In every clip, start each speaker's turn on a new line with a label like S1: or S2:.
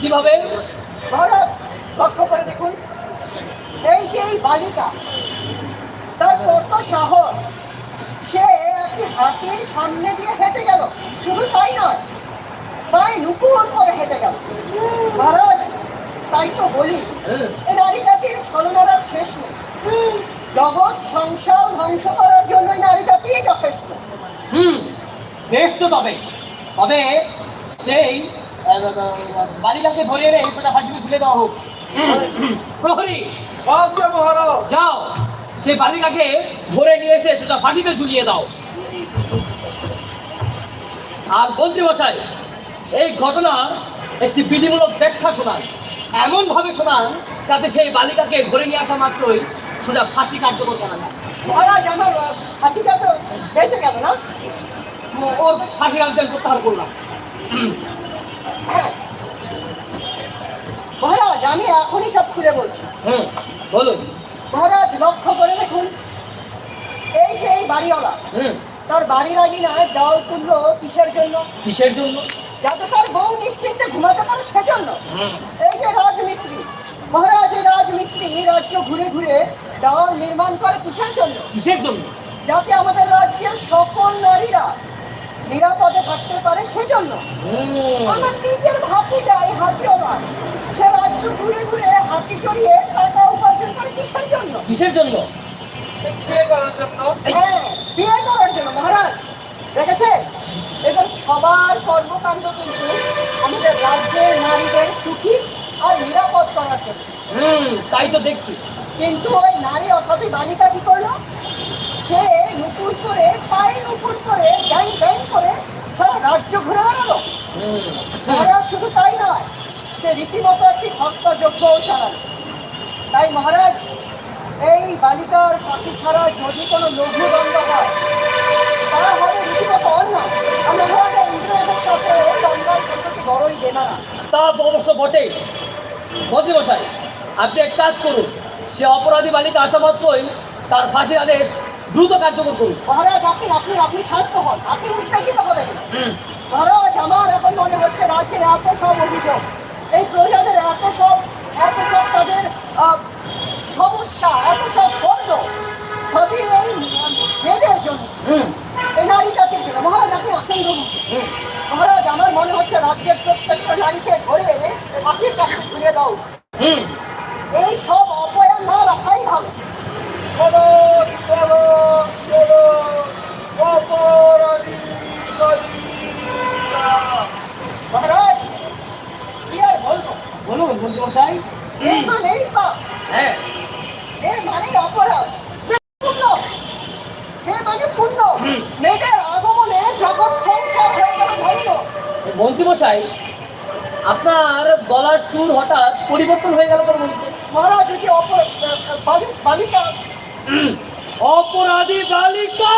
S1: কীভাবে?
S2: মহারাজ লক্ষ্য করে দেখুন। এই যে এই বালিকা তার কত সাহস। সে একটি হাতির সামনে দিয়ে হেঁটে গেল। শুধু তাই নয় পায়ে নুপুর করে হেঁটে গেল। মহারাজ তাই তো বলি এই নারী জাতির ছলনার শেষ নেই। জগৎ সংসার ধ্বংস করার জন্য নারী জাতিই যথেষ্ট।
S1: হুম বেশ তো তবে। তবে সেই বালিকাকে ধরে এনে সেটা ফাঁসিতে ঝুলে দেওয়া হোক। প্রহরী যাও। সেই বালিকাকে ধরে নিয়ে এসে সেটা ফাঁসিতে ঝুলিয়ে দাও। আর মন্ত্রী মশাই এই ঘটনা একটি বিধিমূলক ব্যাখ্যা শোনান। এমন ভাবে শোনান যাতে সেই বালিকাকে ধরে নিয়ে আসা মাত্রই সোজা ফাঁসি কার্যকর করা যায়।
S2: মহারাজ আমার হাতিটা তো বেঁচে গেল না?
S1: ওর ফাঁসি কার্য প্রত্যাহার করলাম।
S2: মহারাজ আমি এখনই সব খুলে বলছি।
S1: হুম বলুন।
S2: মহারাজ লক্ষ্য করে দেখুন। এই যে এই বাড়িওয়ালা
S1: হুম।
S2: তার বাড়ির আগে না দেওয়াল তুললো কিসের জন্য?
S1: কিসের জন্য?
S2: যাতে তার বউ নিশ্চিন্তে ঘুমাতে পারে সেজন্য।
S1: হুম।
S2: এই যে রাজমিস্ত্রি মহারাজ এই রাজমিস্ত্রি রাজ্য ঘুরে ঘুরে দেওয়াল নির্মাণ করে কিসের জন্য?
S1: কিসের জন্য?
S2: যাতে আমাদের রাজ্যের সকল নারীরা নিরাপদে থাকতে পারে সেজন্য। আমার নিজের ভাতি যায় হাতি হাতিওয়ালা সে রাজ্য ঘুরে ঘুরে হাতি চড়িয়ে টাকা উপার্জন করে কিসের জন্য?
S1: কিসের জন্য?
S3: বিয়ে করার জন্য।
S2: হ্যাঁ, বিয়ে করার জন্য মহারাজ। দেখেছে এদের সবার কর্মকাণ্ড কিন্তু আমাদের রাজ্যের নারীদের সুখী আর নিরাপদ করার জন্য।
S1: হুম তাই তো দেখছি।
S2: কিন্তু ওই নারী অর্থাৎ বালিকা কি করল? সে নুপুর করে, পায়ে নুপুর করে, ব্যাং ব্যাং করে সারা রাজ্য ঘুরে বেড়ালো। মহারাজ শুধু তাই নয়, সে রীতিমতো একটি হত্যাযজ্ঞও চালালো। তাই মহারাজ, এই বালিকার ফাঁসি ছাড়া যদি কোনো লঘু দণ্ড হয়, তা হবে রীতিমতো অন্যায়। আর মহারাজা ইন্দ্রনাথের সাথে দণ্ডার সম্পর্কে বড়ই দেনা। না
S1: তা অবশ্য বটে মন্ত্রী আপনি এক কাজ করুন। সে অপরাধী বালিকা আসা মাত্রই তার ফাঁসির আদেশ দ্রুত কার্যকর করুন।
S2: মহারাজ আপনি আপনি আপনি শান্ত হন। আপনি উত্তেজিত হবেন মহারাজ আমার এখন মনে হচ্ছে রাজ্যের এত সব অভিযোগ এই প্রজাদের এত সব এত সব তাদের সমস্যা এত সব সবই এই মেয়েদের জন্য এই নারী জাতির জন্য। মহারাজ আপনি আসেন মহারাজ আমার মনে হচ্ছে রাজ্যের প্রত্যেকটা নারীকে ধরে এনে ফাঁসির কাছে উচিত
S1: হুম।
S2: এই সব অপয়ান না রাখাই ভালো
S3: বলো বলো বলো অপরাধী বালিকা।
S2: মহারাজ কি আর বলব
S1: বলুন মন্ত্রী মশাই
S2: এই মানেই পাপ
S1: হ্যাঁ
S2: এর মানে অপরাধ পুণ্য হে মানে পুণ্য মেয়েদের আগমনে জগৎ সংসার হয়ে গেল ধন্য
S1: মন্ত্রী মশাই আপনার গলার সুর হঠাৎ পরিবর্তন হয়ে গেল
S2: মহারাজ বালিকা।
S1: অপরাধী বালিকা!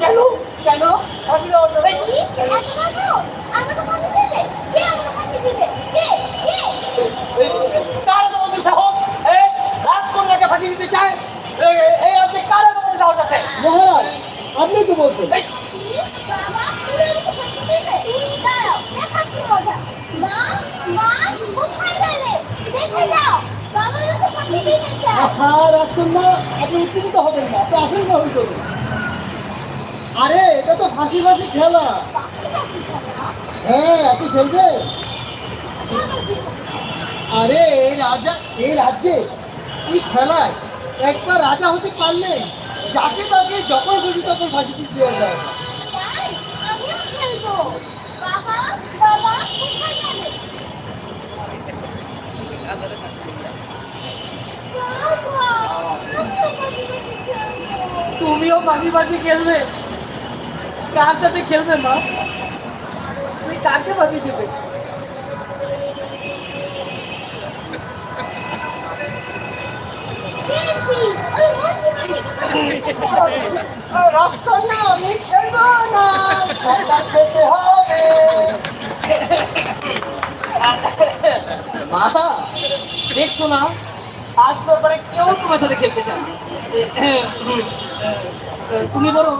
S4: কেন?
S2: কেন ফাঁসি
S4: ফাঁসি
S2: খেলা। হ্যাঁ আপনি
S4: হবে?
S2: আরে এই রাজা এই রাজ্যে এই খেলায় একবার রাজা হতে পারলে যাকে তাকে যখন খুশি তখন ফাঁসি দিয়ে
S4: খেলব। খেলব।
S1: তুমিও ফাঁসি ফাঁসি খেলবে। কার সাথে খেলবে মা? তুমি কাকে ফাঁসি দেবে?
S2: আমি খেলব না। হবে।
S1: মা দেখছ না? আজ দরবারে কেউ তোমার সাথে খেলতে চায় তুমি বলো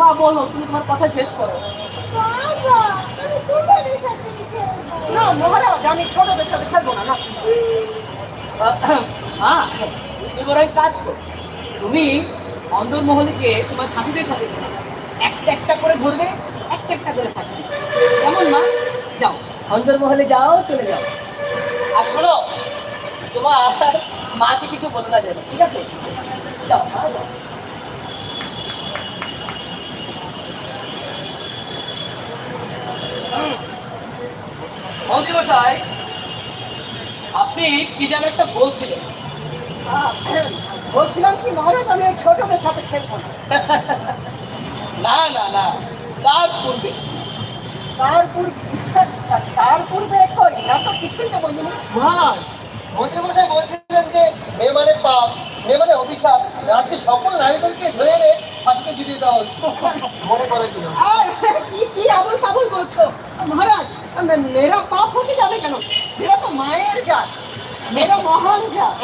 S1: মা বলো তুমি তোমার কথা শেষ করো।
S2: না মহারাজ আমি ছোটদের সাথে খেলব না না।
S1: হ্যাঁ তুমি এক কাজ করো। তুমি অন্দরমহলকে তোমার সাথীদের সাথে খেলো। একটা একটা করে ধরবে একটা একটা করে ফাঁসি কেমন মা? যাও অন্দরমহলে যাও চলে যাও। আর শোনো তোমার মাকে কিছু বলে না যাবে ঠিক আছে? যাও যাও। মন্ত্রী মশাই আপনি কি যেন একটা বলছিলেন?
S2: বলছিলাম কি মহারাজ আমি ওই ছোটদের সাথে খেলব না।
S1: না না না তার পূর্বে।
S2: তার পূর্বে তার পূর্বে কই? না তো কিছুই তো বলিনি।
S5: মহারাজ মন্ত্রীমশাই বলছিলেন যে মেয়ে মানে পাপ মেয়ে মানে অভিশাপ। রাজ্যের সকল নারীদেরকে ধরে এনে ফাঁসিতে ঝুলিয়ে দেওয়া হচ্ছে মনে করে দিল
S2: আর কি কি আবল তাবল বলছো? মহারাজ মে- মেরা পাপ হতে যাবে কেন? মেরা তো মায়ের জাত। মেরা মহান জাত।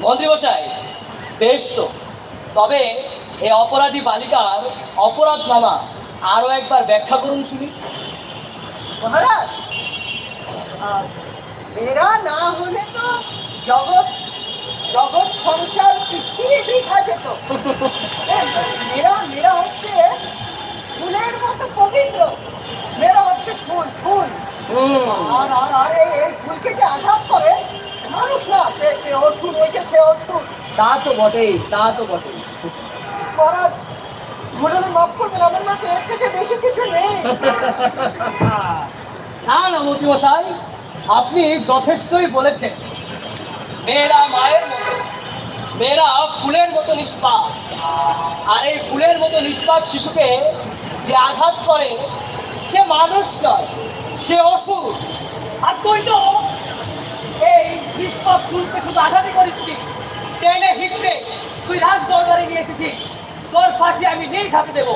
S1: মন্ত্রী মশাই বেশ তো। তবে এই অপরাধী বালিকার অপরাধ নামা আরও একবার ব্যাখ্যা করুন শুনি।
S2: মহারাজ মেরা না হলে তো জগৎ জগৎ সংসার সৃষ্টি বৃথা যেত। মেরা মেরা হচ্ছে ফুলের মতো পবিত্র। মেরা হচ্ছে ফুল ফুল। আর আর আর এই ফুলকে যে আঘাত করে মানুষ না সে সে অসুর যে সে অসুর।
S1: তা তো বটেই তা তো বটেই।
S2: মহারাজ ঘটনা মাফ করবেন আমার কাছে এর থেকে বেশি কিছু নেই।
S1: না না মন্ত্রী মশাই আপনি যথেষ্টই বলেছেন। মেয়েরা মায়ের মতো মেয়েরা ফুলের মতো নিষ্পাপ। আর এই ফুলের মতো নিষ্পাপ শিশুকে যে আঘাত করে সে মানুষ নয় সে অসুর। আর তুই তো এই নিষ্পাপ ফুলকে শুধু আঘাতই করিস কি টেনে হিচড়ে তুই রাজ দরবারে নিয়ে এসেছিস। তোর ফাঁসি আমি নেই থাকতে দেবো।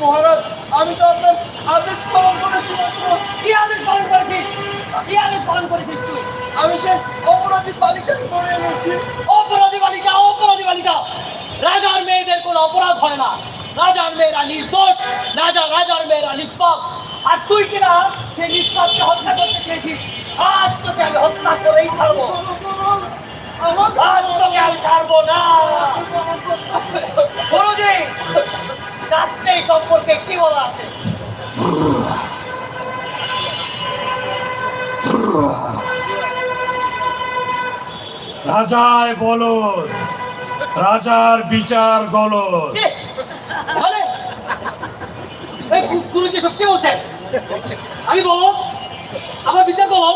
S3: মহারাজ আমি তো আপনার আদেশ পালন করেছি মাত্র।
S1: কি আদেশ পালন করেছিস? কি আদেশ পালন করেছিস তুই?
S3: আমি সে অপরাধী বালিকাকে ধরে এনেছি।
S1: অপরাধী বালিকা অপরাধী বালিকা। রাজার মেয়েদের কোনো অপরাধ হয় না। রাজার মেয়েরা নির্দোষ রাজা রাজার মেয়েরা নিষ্পাপ। আর তুই কিনা সে নিষ্পাপকে হত্যা করতে চেয়েছিস? আজ তোকে আমি হত্যা করেই ছাড়বো। আজ তোকে আমি ছাড়বো না। গুরুজি শাস্ত্রে সম্পর্কে কি বলা আছে?
S6: রাজায় বলদ রাজার বিচার গলদ।
S1: কি? মানে গুরুজি সব কি বলছেন? আমি বলো আমার বিচার বলো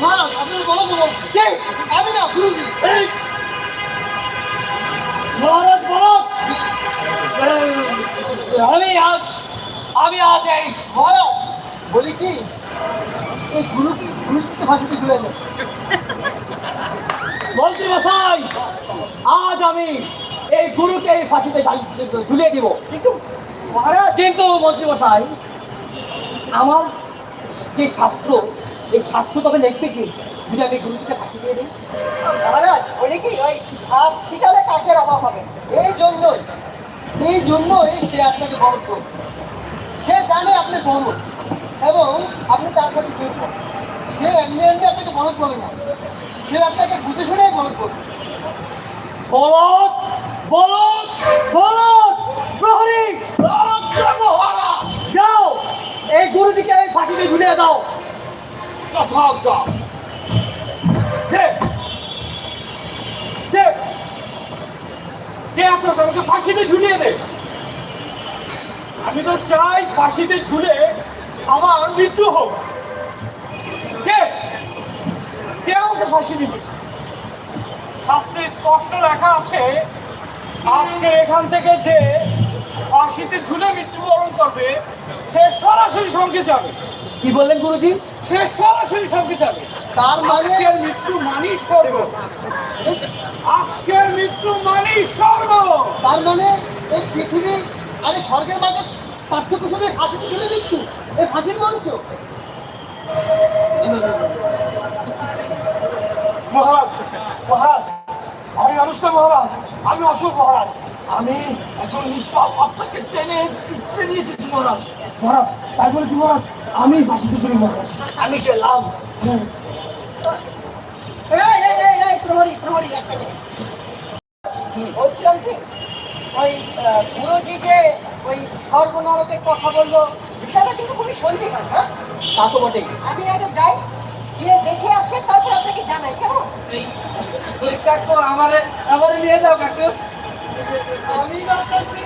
S5: মহারাজ আপনার বলো তো বলছি
S1: কে?
S5: আমি না গুরুজি।
S1: এই! মহারাজ বলো আমি আজ আমি আজ এই
S5: মহারাজ বলি কি? এই গুরু কি গুরুজিকে ফাঁসিতে ঝুলে দেয়
S1: মন্ত্রী মশাই আজ আমি এই গুরুকে এই ফাঁসিতে ঝুলিয়ে দিব।
S2: কিন্তু মহারাজ
S1: কিন্তু মন্ত্রী মশাই আমার যে শাস্ত্র এই শাস্ত্র তবে লিখবে কি? যদি আমি গুরুজিকে ফাঁসি দিয়ে দিই?
S2: মহারাজ বলি কি? ওই ভাত ছিটালে কাকের অভাব হবে?
S5: এই জন্যই এই জন্যই সে আপনাকে বরদ করছে। সে জানে আপনি বরদ এবং আপনি তার প্রতি দুর্বল। সে এমনি এমনি আপনাকে বরদ বলে না। সে আপনাকে বুঝে শুনেই বরদ করছে
S1: বলদ বলদ বলদ প্রহরী যাও এই গুরুজিকে এই ফাঁসিতে ঝুলিয়ে দাও।
S3: যথাজ্ঞা কে আছো? আমাকে ফাঁসিতে ঝুলিয়ে দে। আমি তো চাই ফাঁসিতে ঝুলে আমার মৃত্যু হোক। কে আমাকে ফাঁসি দিবে। শাস্ত্রে স্পষ্ট লেখা আছে আজকে এখান থেকে যে ফাঁসিতে ঝুলে মৃত্যুবরণ করবে সে সরাসরি সঙ্গে যাবে।
S1: কি বললেন গুরুজি?
S3: সে সরাসরি সঙ্গে যাবে।
S5: তার মানে
S3: মৃত্যু মানেই স্বর্গ আজকের মৃত্যু মানি স্বর্গ
S5: তার মানে এই পৃথিবী আর এই স্বর্গের মাঝে পার্থক্য শুধু এই ফাঁসিতে ঝুলে মৃত্যু এই ফাঁসির মঞ্চ।
S3: মহারাজ মহারাজ আমি অনুষ্ঠান মহারাজ আমি অশোক মহারাজ। আমি একজন নিষ্পাপ বাচ্চাকে টেনে ইচ্ছে নিয়ে এসেছি মহারাজ। মহারাজ তাই বলে কি মহারাজ? আমি ফাঁসিতে চড়ি মহারাজ আমি গেলাম। হ্যাঁ।
S2: এই, এই, এই, এই, প্রহরী, প্রহরী, একটা বলছিলাম কি ওই গুরুজি যে ওই স্বর্গনরকের কথা বলল বিষয়টা কিন্তু খুবই সন্দেহ হ্যাঁ?
S1: তা তো বটেই।
S2: আমি আগে যাই। গিয়ে দেখে আসে তারপর আপনাকে জানাই কেমন?
S3: কাকু আমারে আমারে নিয়ে যাও কাকু।
S2: আমি ভাবতেছি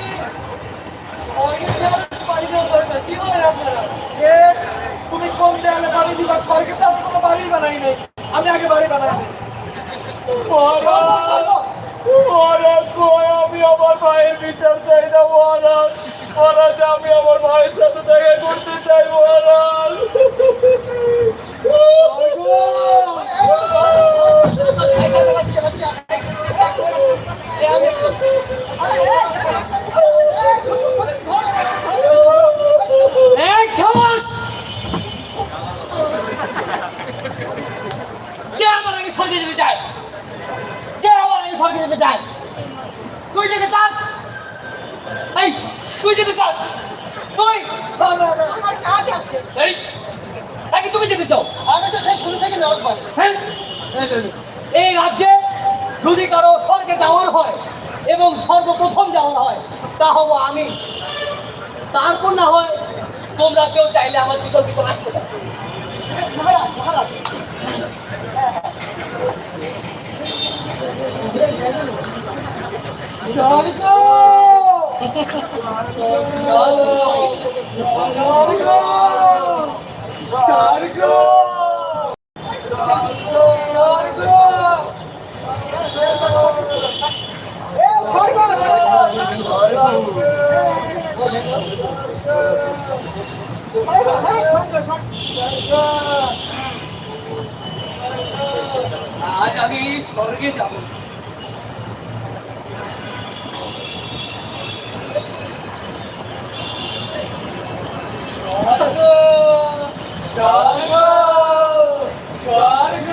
S3: তুমি কোন দেয়ালে বাড়ি দিবা? স্বর্গে তো কোনো বাড়ি বানাই নাই। আমি আগে বাড়ি বানাইছি
S7: আমি আমার ভাইয়ের বিচার চাই না মহারাজ। মহারাজ আমি আমার ভাইয়ের সাথে
S1: তুই যেতে চাস এই তুই যেতে চাস তুই।
S2: আমার কাজ আছে।
S1: এই নাকি তুমি যেতে চাও
S5: আমি তো সেই শুরু থেকে নরকবাস
S1: হ্যাঁ? এই রাজ্যে যদি কারও স্বর্গে যাওয়ার হয় এবং সর্বপ্রথম যাওয়ার হয় তা হব আমি। তারপর না হয় তোমরা কেউ চাইলে আমার পিছন পিছন আসতে পারো।
S2: মহারাজ মহারাজ। স্বর্গ, স্বর্গ, স্বর্গ।
S1: আজ আমি স্বর্গে যাব স্বর্গ স্বর্গ স্বর্গ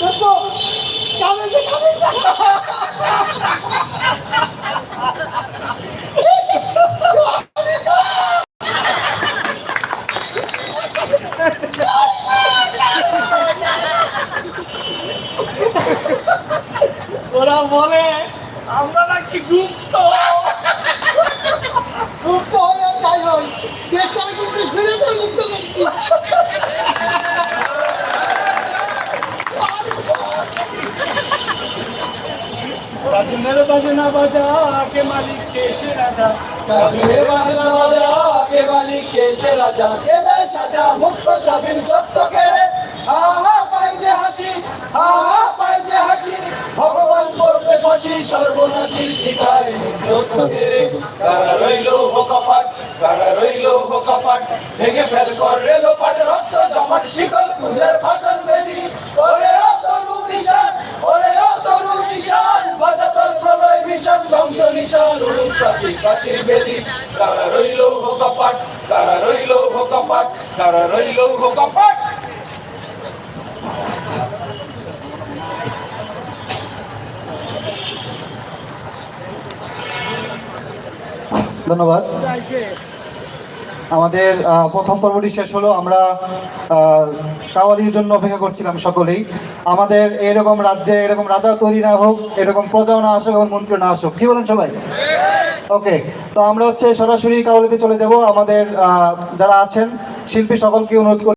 S5: দোস্ত কাঁদেছে কাঁদেছে
S3: ওরা বলে আমরা নাকি গুপ্ত
S5: মুক্ত হয়ে আর যাই হই দেশটাকে কিন্তু সুযোগ মুক্ত করছি
S3: রাজনের বাজনা বাজা কে মালিক কে সে রাজা
S5: কাজে বাজনা বাজা কে মালিক কে সে রাজা কে দেয় সাজা মুক্ত স্বাধীন সত্য কে রে আহা পাই যে হাসি আহা পাই যে হাসি ভগবান করবে ফাঁসি সর্বনাশী শিখায় সত্য কে রে কারা রইল হোকাপাট কারা রইল হোকাপাট ভেঙে ফেল কর রেলো পাট রক্ত জমাট শিকল পূজার ভাষণ কারা রইল হোকাপাট রইল হোকাপাট রইল হোকাপাট
S8: ধন্যবাদ। আমাদের প্রথম পর্বটি শেষ হলো, আমরা কাওয়ালির জন্য অপেক্ষা করছিলাম সকলেই। আমাদের এরকম রাজ্যে এরকম রাজা তৈরি না হোক, এরকম প্রজাও না আসুক এবং মন্ত্রী না আসুক। কি বলেন সবাই? ওকে তো আমরা হচ্ছে সরাসরি কাউলিতে চলে যাব। আমাদের যারা আছেন শিল্পী সকলকে অনুরোধ